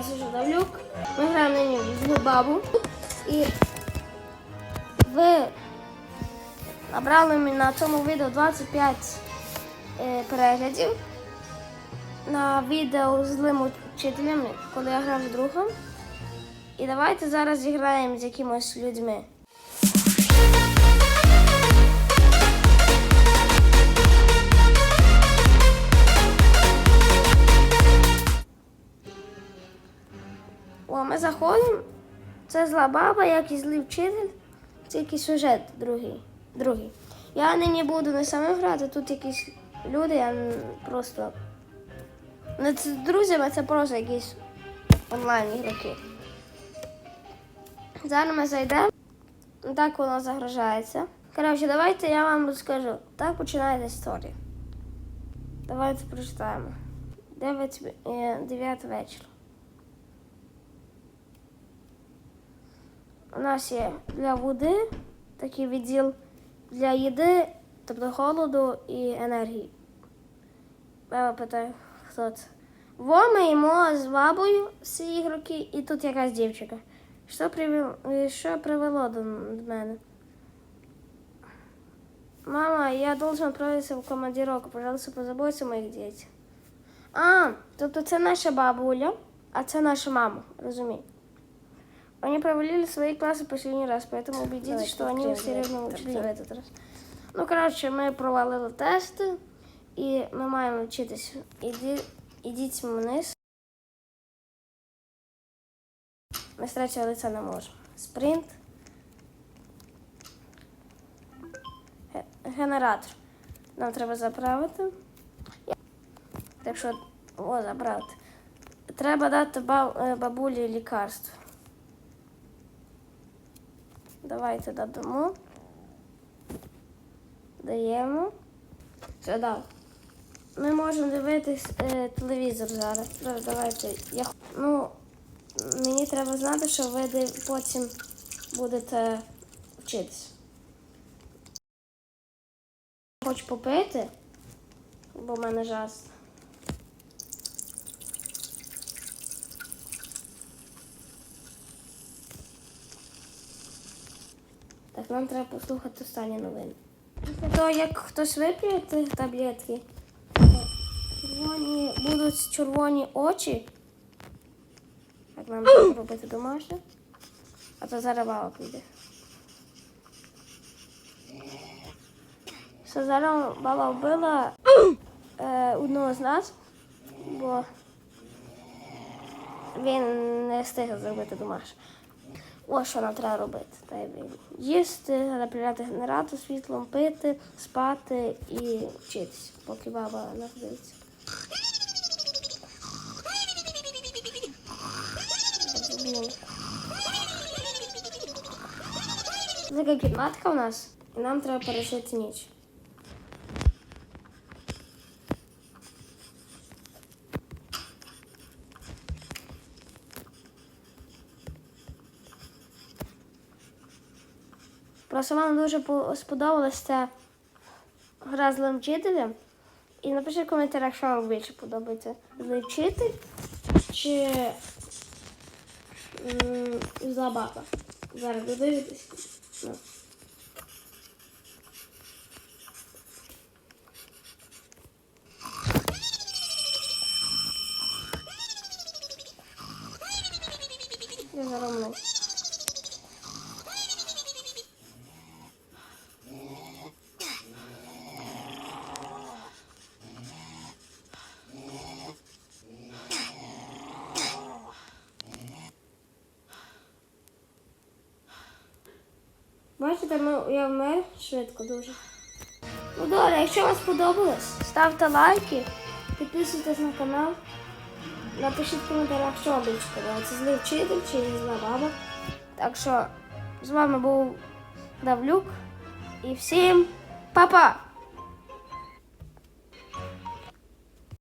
вас уже Давлюк. Ми граємо нині в злу бабу. І ви набрали мені на цьому відео 25 е, переглядів. На відео з злим вчителем, коли я грав з другом. І давайте зараз зіграємо з якимось людьми. Заходимо. Це зла баба, як і злий вчитель. Це якийсь сюжет другий. другий. Я нині буду не самим грати, тут якісь люди, я просто. Не з друзями, це просто якісь онлайн ігроки. Зараз ми зайдемо. Так воно загрожається. Коротше, давайте я вам розкажу. Так починається історія. Давайте прочитаємо. 9, 9 вечора. У нас є для води такий відділ для їди, тобто холоду і енергії. Я питаю, хто це? Во ми їмо з бабою з ігроки, і тут якась дівчинка. Що привело, що привело до мене? Мама, я должен отправиться в командировку. Пожалуйста, позаботься о моїх дітях. А, тобто це наша бабуля, а це наша мама, розумієте? Они провалили свои классы последний раз, поэтому убедитесь, Давайте что они откроем все равно этот учили в этот раз. Ну, коротше, ми провалили тести, і ми маємо вчитись. Іди, ідіть вниз. Ми з третього лиця не можемо. Спринт. Ге- Генератор. Нам треба заправити. Я- Так що, о, забрати. Треба дати баб- е, бабулі лікарство. Давайте додамо. Даємо. Все, дав. Ми можемо дивитись е, телевізор зараз. Давайте. Я, ну, мені треба знати, що ви потім будете вчитись. Хочу попити, бо в мене жас. Нам треба послухати останні новини. Того, як хтось вип'є ті таблетки, червоні, будуть червоні очі. Так, нам треба робити домашнє. А то зараз баба прийде. Все, зараз баба вбила е, одного з нас, бо він не встиг зробити домашнє. Ось що нам треба робити. Треба їсти, направляти генератор світлом, пити, спати і вчитися, поки баба народиться. Така кімнатка у нас, і нам треба пережити ніч. Просто вам дуже по- сподобалася ця гра з злим вчителем. І напишіть в коментарях, що вам більше подобається. Злий вчитель чи баба. Зараз додивитесь. Ну. Я заромлю. Бачите, я вмер швидко дуже. Ну добре, якщо вам сподобалось, ставте лайки, підписуйтесь на канал. Напишіть в коментарях, що вам більше подобається. Злий вчитель чи зла баба. Так що з вами був Давлюк і всім па-па!